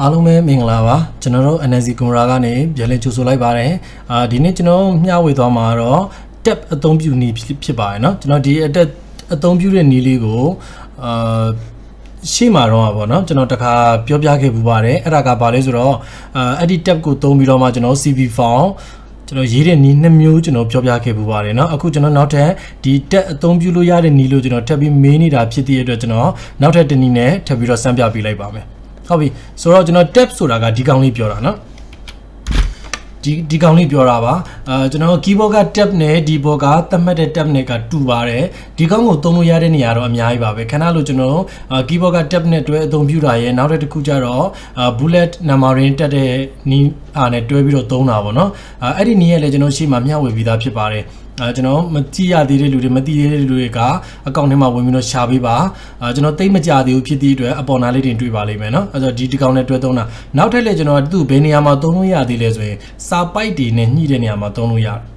အားလုံးပဲမင်္ဂလာပါကျွန်တော်တို့ NSC ကွန်ရာကနေပြန်လည်ကြိုဆိုလိုက်ပါတယ်အာဒီနေ့ကျွန်တော်မျှဝေသွားမှာတော့ tab အသုံးပြုနည်းဖြစ်ဖြစ်ပါတယ်เนาะကျွန်တော်ဒီ tab အသုံးပြုတဲ့နည်းလေးကိုအာရှေ့မှာတော့ဗောနော်ကျွန်တော်တခါပြောပြခဲ့ပူပါတယ်အဲ့ဒါကဘာလဲဆိုတော့အာအဲ့ဒီ tab ကိုသုံးပြီးတော့မှကျွန်တော် CV file ကျွန်တော်ရေးတဲ့နည်းနှစ်မျိုးကျွန်တော်ပြောပြခဲ့ပူပါတယ်เนาะအခုကျွန်တော်နောက်ထပ်ဒီ tab အသုံးပြုလို့ရတဲ့နည်းလို့ကျွန်တော်ထပ်ပြီးမေးနေတာဖြစ်တဲ့အတွက်ကျွန်တော်နောက်ထပ်တစ်နည်းနဲ့ထပ်ပြီးတော့စမ်းပြပေးလိုက်ပါမယ် ဟုတ်ပြီဆိုတော့ကျွန်တော် tab ဆိုတာကဒီကောင်လေးပြောတာနော်ဒီဒီကောင်လေးပြောတာပါအဲကျွန်တော် keyboard က tab နဲ့ဒီဘောကသတ်မှတ်တဲ့ tab နဲ့ကတူပါတယ်ဒီကောင်ကိုသုံးလို့ရတဲ့နေရာတော့အများကြီးပါပဲခဏလို့ကျွန်တော် keyboard က tab နဲ့တွဲအသုံးပြုတာရဲ့နောက်တစ်ခုကျတော့ bullet numbering တက်တဲ့နီးအားနဲ့တွဲပြီးတော့သုံးတာပေါ့နော်အဲအဲ့ဒီနီးရဲ့လည်းကျွန်တော်ရှေ့မှာမျှဝေပြီးသားဖြစ်ပါတယ် အဲကျွန်တော်မကြည့်ရသေးတဲ့လူတွေမသိသေးတဲ့လူတွေကအကောင့်ထဲမှာဝင်ပြီးတော့ရှာပေးပါအဲကျွန်တော်သိမကြသေးဘူးဖြစ်သည့်အတွက်အပေါ်နာလေးတွေတွေ့ပါလိမ့်မယ်နော်အဲဆိုဒီဒီကောင်နဲ့တွဲသုံးတာနောက်ထပ်လည်းကျွန်တော်သူ့ဘယ်နေရာမှာသုံးလို့ရသေးလဲဆိုရင်စာပိုက်တွေနဲ့ညှိတဲ့နေရာမှာသုံးလို့ရတယ်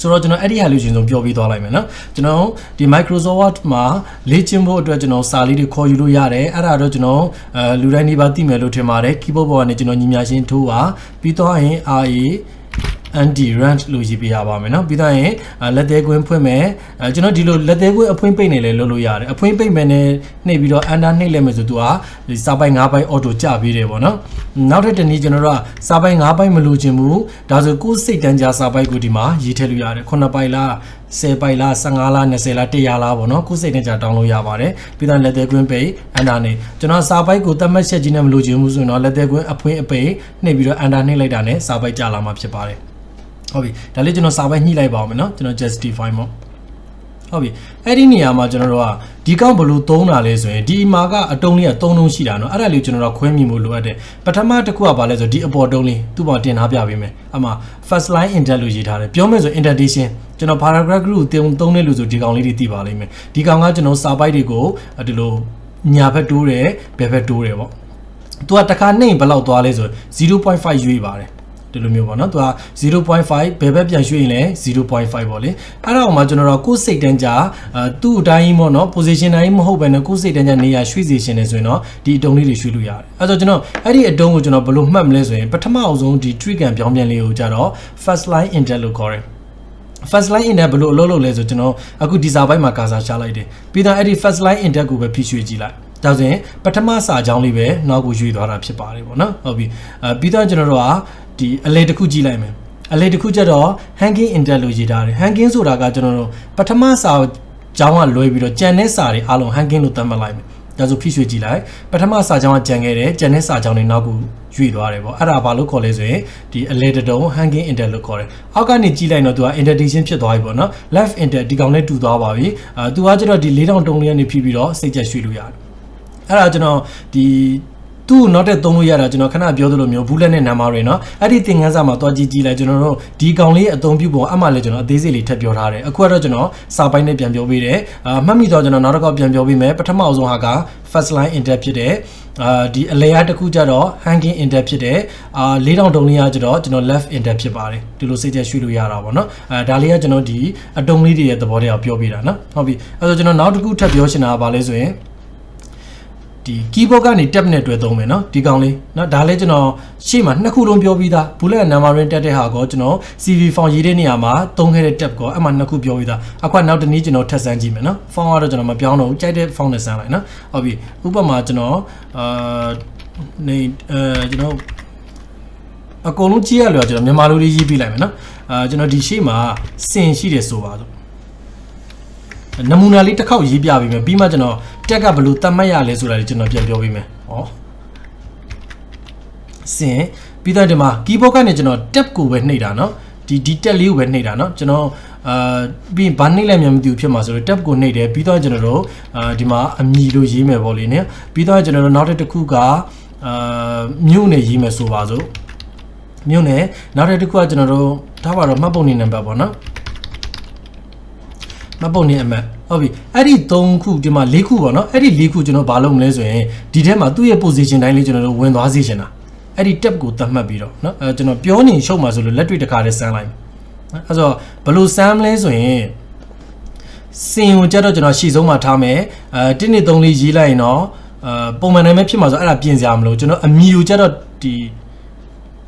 ဆိုတော့ကျွန်တော်အဲ့ဒီဟာလေးရှင်ဆုံးပြောပြီးသွားလိုက်မယ်နော်ကျွန်တော်ဒီ Microsoft Word မှာလေ့ကျင့်ဖို့အတွက်ကျွန်တော်စာလေးတွေခေါ်ယူလို့ရတယ်အဲ့ဒါတော့ကျွန်တော်အဲလူတိုင်းနေပါသိမယ်လို့ထင်ပါတယ် keyboard ပေါ်ကနေကျွန်တော်ညီမြရှင်းထိုးပါပြီးတော့ရင် RA anti rant လို့ရေးပြရပါမယ်เนาะပြီးတော့ရင်လက်သေးကွင်းဖွင့်မယ်အဲကျွန်တော်ဒီလိုလက်သေးကွင်းအဖွင့်ပိတ်နေလဲလုပ်လို့ရတယ်အဖွင့်ပိတ်မယ်နဲ့နှိပ်ပြီးတော့ under နှိပ်လိုက်မယ်ဆိုသူကဒီစာပိုက်၅ပိုက် auto ကျပေးတယ်ပေါ့เนาะနောက်ထပ်တစ်နည်းကျွန်တော်တို့ကစာပိုက်၅ပိုက်မလိုချင်ဘူးဒါဆိုကိုယ်စိတ်တန်းကြစာပိုက်ကိုဒီမှာရေးထည့်လို့ရတယ်9ပိုက်လား10ပိုက်လား15လား20လား100လားပေါ့နော်ကိုယ်စိတ်နဲ့ကြာတောင်းလို့ရပါတယ်ပြီးတော့လက်သေးကွင်းပိတ်အန်တာနေကျွန်တော်စာပိုက်ကိုတတ်မှတ်ချက်ကြီးနဲ့မလိုချင်ဘူးဆိုရင်တော့လက်သေးကွင်းအဖွင့်အပိတ်နှိပ်ပြီးတော့အန်တာနှိပ်လိုက်တာနဲ့စာပိုက်ကြာလာမှာဖြစ်ပါတယ် ဟုတ်ပြီဒါလေးကျွန်တော်စာပိုက်ညှိလိုက်ပါအောင်မယ်နော်ကျွန်တော် justify မို့ဟုတ်ပြီအဲ့ဒီနေရာမှာကျွန်တော်တို့ကဒီကောင့်ဘလို့သုံးတာလဲဆိုရင်ဒီမှာကအတုံးလေးက3တုံးရှိတာเนาะအဲ့ဒါလေးကျွန်တော်တို့ခွဲမိမှုလိုအပ်တယ်ပထမတစ်ခုကဘာလဲဆိုဒီအပေါ်တုံးလေးသူ့ပေါ်တင်ထားပြပေးမယ်အမှ first line index လို့ရေးထားတယ်ပြောမယ်ဆို indentation ကျွန်တော် paragraph group ကိုသုံးတဲ့လူဆိုဒီကောင်လေးတွေသိပါလိမ့်မယ်ဒီကောင်ကကျွန်တော်စာပိုက်တွေကိုဒီလိုညာဘက်တိုးတယ်ဘယ်ဘက်တိုးတယ်ပေါ့သူကတခါနှိမ်ဘယ်လောက်သွားလဲဆို0.5ရွေးပါတယ် ဒီလိုမျိုးပေါ့နော်သူက0.5ဘယ်ဘက်ပြန်ရွှေ့ရင်လဲ0.5ပေါ့လေအဲ့ဒါအောင်မှကျွန်တော်တို့ကိုယ်စိတ်တန်းကြအဲသူ့အတိုင်းပေါ့နော် position တိုင်းမဟုတ်ဘဲနဲ့ကိုယ်စိတ်တန်းကြနေရာရွှေ့စီရှင်နေဆိုရင်တော့ဒီအတုံးလေးတွေရွှေ့လို့ရတယ်အဲ့တော့ကျွန်တော်အဲ့ဒီအတုံးကိုကျွန်တော်ဘယ်လိုမှတ်မလဲဆိုရင်ပထမအဆုံးဒီ trick ကံပြောင်းပြန်လေးကိုကြတော့ first line index လို့ခေါ်တယ် first line index ဘယ်လိုအလုပ်လုပ်လဲဆိုကျွန်တော်အခုဒီစာပိုင်းမှာကာစာရှာလိုက်တယ်ပြီးတော့အဲ့ဒီ first line index ကိုပဲဖိရွှေ့ကြည့်လိုက် ဒါဆိုရင်ပထမစာကြောင်းလေးပဲနောက်ကိုရွှေ့သွားတာဖြစ်ပါတယ်ပေါ့နော်ဟုတ်ပြီအဲပြီးတော့ကျွန်တော်တို့ကဒီအလဲတစ်ခုကြည့်လိုက်မယ်အလဲတစ်ခုကျတော့ hanging index လို့ရေးထားတယ် hanging ဆိုတာကကျွန်တော်တို့ပထမစာကြောင်းကလွဲပြီးတော့ကြံတဲ့စာတွေအားလုံး hanging လို့သတ်မှတ်လိုက်မယ်ဒါဆိုဖိရွှေ့ကြည့်လိုက်ပထမစာကြောင်းကကြံခဲ့တယ်ကြံတဲ့စာကြောင်းတွေနောက်ကိုရွေ့သွားတယ်ပေါ့အဲ့ဒါဘာလို့ခေါ်လဲဆိုရင်ဒီအလဲတတုံ hanging index လို့ခေါ်တယ်အောက်ကနေကြည့်လိုက်တော့သူက indentation ဖြစ်သွားပြီပေါ့နော် left index ဒီကောင်နဲ့တူသွားပါပြီအာသူကကျတော့ဒီ၄တောင်တုံးလေးကနေဖြည့်ပြီးတော့စိတ်ကြက်ရွှေ့လို့ရတယ် အဲ့ဒါကျွန်တော်ဒီသူ့နောက်တဲ့သုံးလို့ရတာကျွန်တော်ခဏပြောသလိုမျိုးဘူးလက်နဲ့နံပါတ်တွေเนาะအဲ့ဒီသင်ခန်းစာမှာတွားကြည့်ကြည့်လိုက်ကျွန်တော်တို့ဒီကောင်လေးအသုံးပြုပုံအမှလည်းကျွန်တော်အသေးစိတ်လေးထပ်ပြောထားတယ်အခုကတော့ကျွန်တော်စာပိုင်းနဲ့ပြန်ပြောပေးတယ်အာမှတ်မိတော့ကျွန်တော်နောက်တစ်ခေါက်ပြန်ပြောပေးမယ်ပထမအဆုံးဟာက first line index ဖြစ်တဲ့အာဒီအလဲရတစ်ခုကြတော့ hanging index ဖြစ်တဲ့အာ၄တောင်တုံးလေးကကြတော့ကျွန်တော် left index ဖြစ်ပါတယ်ဒီလိုစိတ်ချက်ရွှေ့လို့ရတာပေါ့နော်အဲဒါလေးကကျွန်တော်ဒီအတုံးလေးတွေရဲ့သဘောတရားပြောပြတာနော်ဟုတ်ပြီအဲဆိုကျွန်တော်နောက်တစ်ခုထပ်ပြောချင်တာကဘာလဲဆိုရင် ဒီ keyboard ကနေ tab နဲ့တွဲသုံးမယ်နော်ဒီကောင်လေးနော်ဒါလည်းကျွန်တော်ရှေ့မှာနှစ်ခုလုံးပြောပြီးသား bullet number ring တက်တဲ့ဟာကောကျွန်တော် CV font ရေးတဲ့နေရာမှာသုံးခဲ့တဲ့ tab ကောအဲ့မှာနှစ်ခုပြောပြီးသားအခုနောက်တနည်းကျွန်တော်ထပ်ဆန်းကြည့်မယ်နော် font ကတော့ကျွန်တော်မပြောင်းတော့ဘူးကြိုက်တဲ့ font နဲ့ဆန်းလိုက်နော်ဟုတ်ပြီဥပမာကျွန်တော်အာနေအဲကျွန်တော်အကုန်လုံးကြည့်ရလို့ကျွန်တော်မြန်မာလိုလေးရေးပြလိုက်မယ်နော်အာကျွန်တော်ဒီရှေ့မှာစင်ရှိတယ်ဆိုပါဆိုနမူနာလေးတစ်ခေါက်ရေးပြပြီးမယ်ပြီးမှကျွန်တော် တက်ကဘယ်လိုတတ်မှတ်ရလဲဆိုတာလေးကျွန်တော်ပြန်ပြောပေးမယ်ဟောစင်ပြီးတော့ဒီမှာ keyboard ကနေကျွန်တော် tab ကိုပဲနှိပ်တာเนาะဒီဒီ tab လေးကိုပဲနှိပ်တာเนาะကျွန်တော်အာပြီးရင်ဘာနှိပ်လိုက်မှမသိဘူးဖြစ်မှာဆိုတော့ tab ကိုနှိပ်တယ်ပြီးတော့ကျွန်တော်တို့အာဒီမှာအမည်လို့ရေးမယ်ပေါ့လေနော်ပြီးတော့ကျွန်တော်တို့နောက်တစ်ခုကအာမြို့နယ်ရေးမယ်ဆိုပါစို့မြို့နယ်နောက်တစ်ခုကကျွန်တော်တို့ထားပါတော့မှတ်ပုံနေနံပါတ်ပေါ့နော်မှတ်ပုံနေအမှတ် ဟုတ်ပြီအဲ့ဒီ3ခုဒီမှာ4ခုပေါ့နော်အဲ့ဒီ4ခုကျွန်တော်ဘာလုပ်မလဲဆိုရင်ဒီထဲမှာသူ့ရဲ့ position တိုင်းလေးကျွန်တော်တို့ဝင်သွားစေချင်တာအဲ့ဒီ tab ကိုသတ်မှတ်ပြီးတော့နော်အဲကျွန်တော်ပြောနေရှုပ်မှာဆိုလို့လက်တွေ့တစ်ခါလေးစမ်းလိုက်နော်အဲ့ဆိုဘယ်လိုစမ်းမလဲဆိုရင်စင်ကိုကြတော့ကျွန်တော်ရှီဆုံးမှာထားမယ်အဲ1 2 3 4ရေးလိုက်ရင်တော့အဲပုံမှန်တိုင်းပဲဖြစ်မှာဆိုအဲ့ဒါပြင်စရာမလိုကျွန်တော်အမီကိုကြတော့ဒီ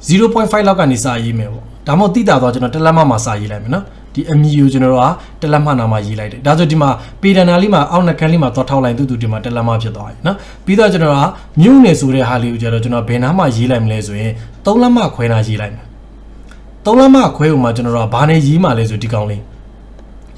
0.5လောက်ကနေစာရေးမယ်ပေါ့ဒါမှမဟုတ်တိတာတော့ကျွန်တော်တလက်မမှာစာရေးလိုက်မယ်နော် ဒီအမီကိုကျွန်တော်တို့ကတစ်လက်မှနာမှာရေးလိုက်တယ်ဒါဆိုဒီမှာပေဒနာလေးမှာအောက်နှကန်းလေးမှာသွားထောက်လိုက်တူတူဒီမှာတစ်လက်မှဖြစ်သွားပြီနော်ပြီးတော့ကျွန်တော်ကမြုပ်နေဆိုတဲ့ဟာလေးကိုကျတော့ကျွန်တော်ဘယ်နားမှာရေးလိုက်မလဲဆိုရင်သုံးလက်မှခွဲနာရေးလိုက်မယ်သုံးလက်မှခွဲဥမှာကျွန်တော်တို့ကဘာနဲ့ရေးမှလဲဆိုဒီကောင်လေး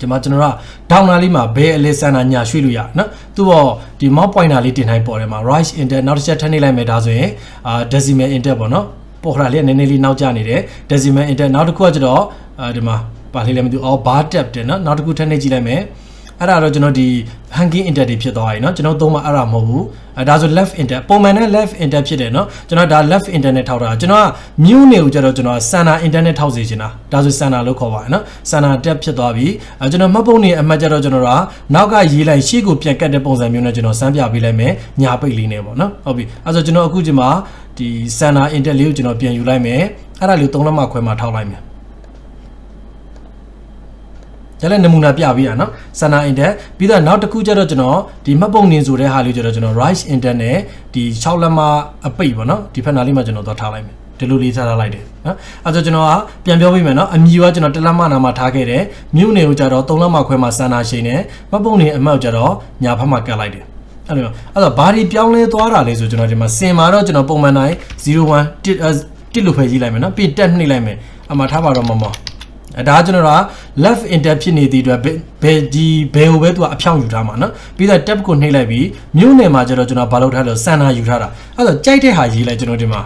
ဒီမှာကျွန်တော်တို့ကဒေါင်းနာလေးမှာဘယ်အလဲဆန်နာညာရွှေ့လို့ရနော်သူတော့ဒီ mouse pointer လေးတင်တိုင်းပေါ်တယ်မှာ right inter နောက်တစ်ချက်ထပ်နေလိုက်မယ်ဒါဆိုရင်အာ decimal inter ပေါ့နော်ပေါ်ခရာလေးကနည်းနည်းလေးနောက်ကျနေတယ် decimal inter နောက်တစ်ခုကကျတော့အာဒီမှာ ပါလေးလည်းမသိဘူးအော် bar tab တယ်နော်နောက်တစ်ခုထပ်နေကြည့်လိုက်မယ်အဲ့ဒါတော့ကျွန်တော်ဒီ hanging inter တွေဖြစ်သွားပြီเนาะကျွန်တော်သုံးမှာအဲ့ဒါမဟုတ်ဘူးအဲဒါဆို left inter ပုံမှန်နဲ့ left inter ဖြစ်တယ်เนาะကျွန်တော်ဒါ left inter နဲ့ထောက်တာကျွန်တော်က mu နေကိုကျတော့ကျွန်တော် center inter နဲ့ထောက်စေချင်တာဒါဆို center လို့ခေါ်ပါတယ်เนาะ center tab ဖြစ်သွားပြီအဲကျွန်တော်မှတ်ပုံနေအမှတ်ကျတော့ကျွန်တော်ကနောက်ကရေးလိုက်ရှေ့ကိုပြန်ကတ်တဲ့ပုံစံမျိုးနဲ့ကျွန်တော်စမ်းပြပေးလိုက်မယ်ညာပိတ်လေးနဲ့ပေါ့เนาะဟုတ်ပြီအဲဆိုကျွန်တော်အခုဒီမှာဒီ center inter လေးကိုကျွန်တော်ပြန်ယူလိုက်မယ်အဲ့ဒါလေးသုံးလက်မခွဲမှာထောက်လိုက်မယ် ကျလည်းနမူနာပြပေးရနော်စန္နာ index ပြီးတော့နောက်တစ်ခုကျတော့ကျွန်တော်ဒီမှတ်ပုံနေဆိုတဲ့ဟာလေးကျတော့ကျွန်တော် right index နဲ့ဒီ6လက်မအပိတ်ပေါ့နော်ဒီဖက်နာလေးမှာကျွန်တော်သွားထားလိုက်မယ်ဒီလိုလေးထားထားလိုက်တယ်နော်အဲဆိုကျွန်တော်ကပြန်ပြောပေးမယ်နော်အမီကကျွန်တော်တစ်လက်မနာမှာထားခဲ့တယ်မြို့နေကိုကျတော့3လက်မခွဲမှာစန္နာရှိန်နဲ့မှတ်ပုံနေအမှတ်ကျတော့ညာဘက်မှာကတ်လိုက်တယ်အဲ့လိုအဲ့တော့ဘာဒီပြောင်းလဲသွားတာလဲဆိုကျွန်တော်ဒီမှာစင်မာတော့ကျွန်တော်ပုံမှန်တိုင်း01 1တစ်လို့ဖွဲ့ကြည့်လိုက်မယ်နော်ပြီးတက်နှိပ်လိုက်မယ်အမှထားပါတော့မမော အဲဒါကကျွန်တော်က left inter ဖြစ်နေသည့်အတွက်ဘယ်ဘယ်ဒီဘယ်ဟိုပဲသူကအဖြောင့်ယူထားမှာနော်ပြီးတော့ tab ကိုနှိပ်လိုက်ပြီးမြို့နယ်မှာကျတော့ကျွန်တော်ဘာလုပ်ထားလဲစန္နာယူထားတာအဲ့တော့ကြိုက်တဲ့ဟာရေးလိုက်ကျွန်တော်ဒီမှာ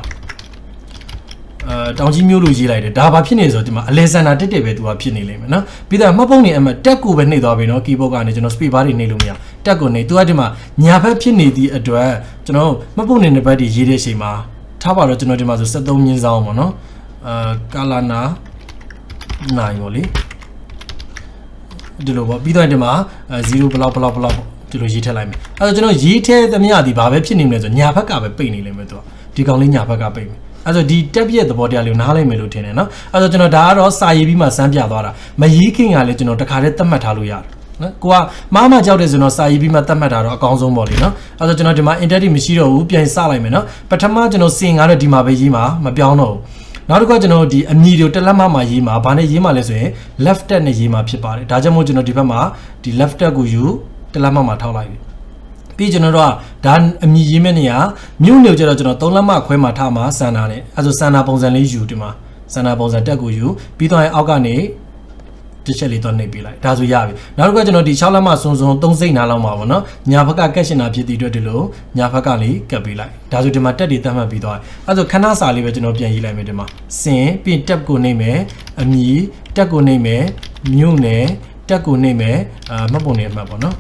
အဲတောင်ကြီးမျိုးလိုရေးလိုက်တယ်ဒါဘာဖြစ်နေဆိုတော့ဒီမှာအလဲစန္နာတက်တက်ပဲသူကဖြစ်နေလိမ့်မယ်နော်ပြီးတော့မှတ်ပုံနေအမှ tab ကိုပဲနှိပ်သွားပြီနော် keyboard ကနေကျွန်တော် speed bar တွေနှိပ်လို့မရ tab ကိုနှိပ်သူကဒီမှာညာဘက်ဖြစ်နေသည့်အတွက်ကျွန်တော်မှတ်ပုံနေတဲ့ဘက်တွေရေးတဲ့အချိန်မှာထားပါတော့ကျွန်တော်ဒီမှာဆို73မြင်းဆောင်ပေါ့နော်အာကာလာနာ နိုင်ပေါ့လေဒီလိုပေါ့ပြီးတော့ဒီမှာ0ဘလောက်ဘလောက်ဘလောက်ဒီလိုရေးထည့်လိုက်မယ်အဲတော့ကျွန်တော်ရေးထည့်သမျှဒီဘာပဲဖြစ်နေမလဲဆိုညာဘက်ကပဲပိတ်နေလိမ့်မယ်သူကဒီကောင်လေးညာဘက်ကပိတ်မယ်အဲဆိုဒီတက်ပြည့်သဘောတရားလေးကိုနားလိုက်မယ်လို့ထင်တယ်နော်အဲဆိုကျွန်တော်ဒါကတော့စာရေးပြီးမှစမ်းပြသွားတာမရေးခင်ကလည်းကျွန်တော်တခါတည်းသတ်မှတ်ထားလို့ရတယ်နော်ကိုကမားမကြောက်တဲ့ဆိုတော့စာရေးပြီးမှသတ်မှတ်တာတော့အကောင်းဆုံးပေါ့လေနော်အဲဆိုကျွန်တော်ဒီမှာ internet မရှိတော့ဘူးပြန်စလိုက်မယ်နော်ပထမကျွန်တော်စင်ကားတော့ဒီမှာပဲရေးမှာမပြောင်းတော့ဘူး နောက်တစ်ခါကျွန်တော်ဒီအမီတို့တက်လက်မမှာရေးမှာဘာနဲ့ရေးမှာလဲဆိုရင် left tab နဲ့ရေးမှာဖြစ်ပါတယ်ဒါကြောင့်မို့ကျွန်တော်ဒီဘက်မှာဒီ left tab ကိုယူတက်လက်မမှာထောက်လိုက်ပြီပြီးကျွန်တော်တို့ကဒါအမီရေးမဲ့နေရမြို့နေကြတော့ကျွန်တော်သုံးလက်မခွဲမှာထားမှာစန္နာနဲ့အဲဆိုစန္နာပုံစံလေးယူဒီမှာစန္နာပုံစံတက်ကိုယူပြီးတော့အောက်ကနေ တစ်ချက်လေးတော့နှိပ်ပေးလိုက်ဒါဆိုရပြီနောက်တစ်ခါကျွန်တော်ဒီ6လက်မစုံစုံ3စိတ်နားလောက်မှာပေါ့နော်ညာဘက်ကကက်ရှင်တာဖြစ်တဲ့အတွက်ဒီလိုညာဘက်ကလေးကပ်ပေးလိုက်ဒါဆိုဒီမှာတက်တွေတတ်မှတ်ပြီးသွားအဲဆိုခဏစာလေးပဲကျွန်တော်ပြန်ရေးလိုက်မယ်ဒီမှာစင်ပြီးတက်ကိုနှိပ်မယ်အမီတက်ကိုနှိပ်မယ်မြို့နယ်တက်ကိုနှိပ်မယ်အာမှတ်ပုံနေအမှတ်ပေါ့နော်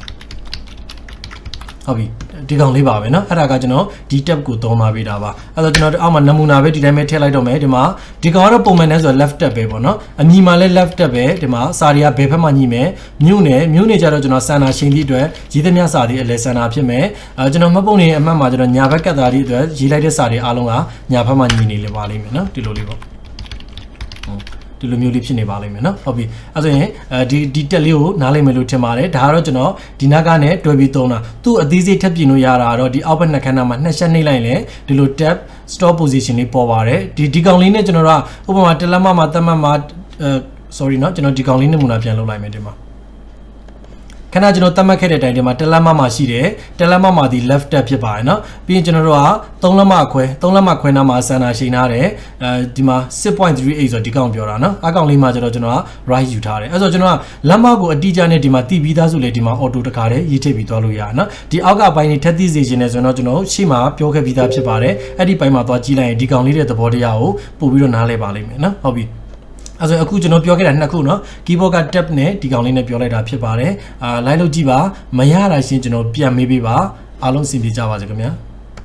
ဟုတ်ပြီ ဒီကောင်လေးပါပဲเนาะအဲ့ဒါကကျွန်တော်ဒီ tab ကိုသုံးပါပေးတာပါအဲ့တော့ကျွန်တော်အောက်မှာနမူနာပဲဒီတိုင်းပဲထည့်လိုက်တော့မယ်ဒီမှာဒီကောင်ကတော့ပုံမှန်နဲ့ဆို left tab ပဲပေါ့เนาะအညီမှာလဲ left tab ပဲဒီမှာစာတွေကဘယ်ဘက်မှညီမယ်မြို့နယ်မြို့နယ်ကြတော့ကျွန်တော်စန္နာရှင်သည့်အတွက်ရေးသမျှစာတွေအလဲစန္နာဖြစ်မယ်အဲကျွန်တော်မှတ်ပုံနေအမှတ်မှာကျွန်တော်ညာဘက်ကတ်သားလေးအတွက်ရေးလိုက်တဲ့စာတွေအားလုံးကညာဘက်မှညီနေလေပါလိမ့်မယ်เนาะဒီလိုလေးပေါ့ဟုတ် ဒီလိုမျိုးလေးဖြစ်နေပါလိမ့်မယ်နော်ဟုတ်ပြီအဲဆိုရင်အဲဒီဒီတက်လေးကိုနားလိမ့်မယ်လို့ထင်ပါတယ်ဒါကတော့ကျွန်တော်ဒီနာကနဲ့တွဲပြီးသုံးတာသူ့အသေးစိတ်ထပ်ပြင်လို့ရတာတော့ဒီအောက်ဘက်နှစ်ခန်းသားမှာနှစ်ချက်နှိပ်လိုက်ရင်ဒီလို tab stop position လေးပေါ်ပါတယ်ဒီဒီကောင်လေးနဲ့ကျွန်တော်တို့ကဥပမာတလက်မမှာတတ်မှတ်မှာအဲ sorry เนาะကျွန်တော်ဒီကောင်လေးနမူနာပြန်လုပ်လိုက်မယ်ဒီမှာခ ဏကျွန်တော်သတ်မှတ်ခဲ့တဲ့အတိုင်းဒီမှာတက်လက်မမှာရှိတယ်တက်လက်မမှာဒီ left tab ဖြစ်ပါတယ်နော်ပြီးရင်ကျွန်တော်တို့ကသုံးလက်မခွဲသုံးလက်မခွဲနာမှာဆန္ဒရှိနေတယ်အဲဒီမှာ6.38ဆိုတော့ဒီကောင်ပြောတာနော်အကောင်လေးမှာကျတော့ကျွန်တော်က right ယူထားတယ်အဲ့ဆိုကျွန်တော်ကလက်မကိုအတိအကျနဲ့ဒီမှာတီးပြီးသားဆိုလေဒီမှာ auto တခါတည်းရေးထည့်ပြီးသွားလို့ရနော်ဒီအောက်ကပိုင်းတွေထက်သိစေခြင်းနဲ့ဆိုတော့ကျွန်တော်ရှေ့မှာပြောခဲ့ပြီးသားဖြစ်ပါတယ်အဲ့ဒီပိုင်းမှာသွားကြည့်လိုက်ရင်ဒီကောင်လေးတဲ့သဘောတရားကိုပို့ပြီးတော့နားလည်ပါလိမ့်မယ်နော်ဟုတ်ပြီ အဲဆိုအခုကျွန်တော်ပြောခဲ့တာနှစ်ခုเนาะ keyboard က tab နဲ့ဒီကောင်လေးနဲ့ပြောလိုက်တာဖြစ်ပါတယ်အာ line လို့ကြည့်ပါမရတာရှင်းကျွန်တော်ပြန်မေးပေးပါအားလုံးအဆင်ပြေကြပါစေခင်ဗျာ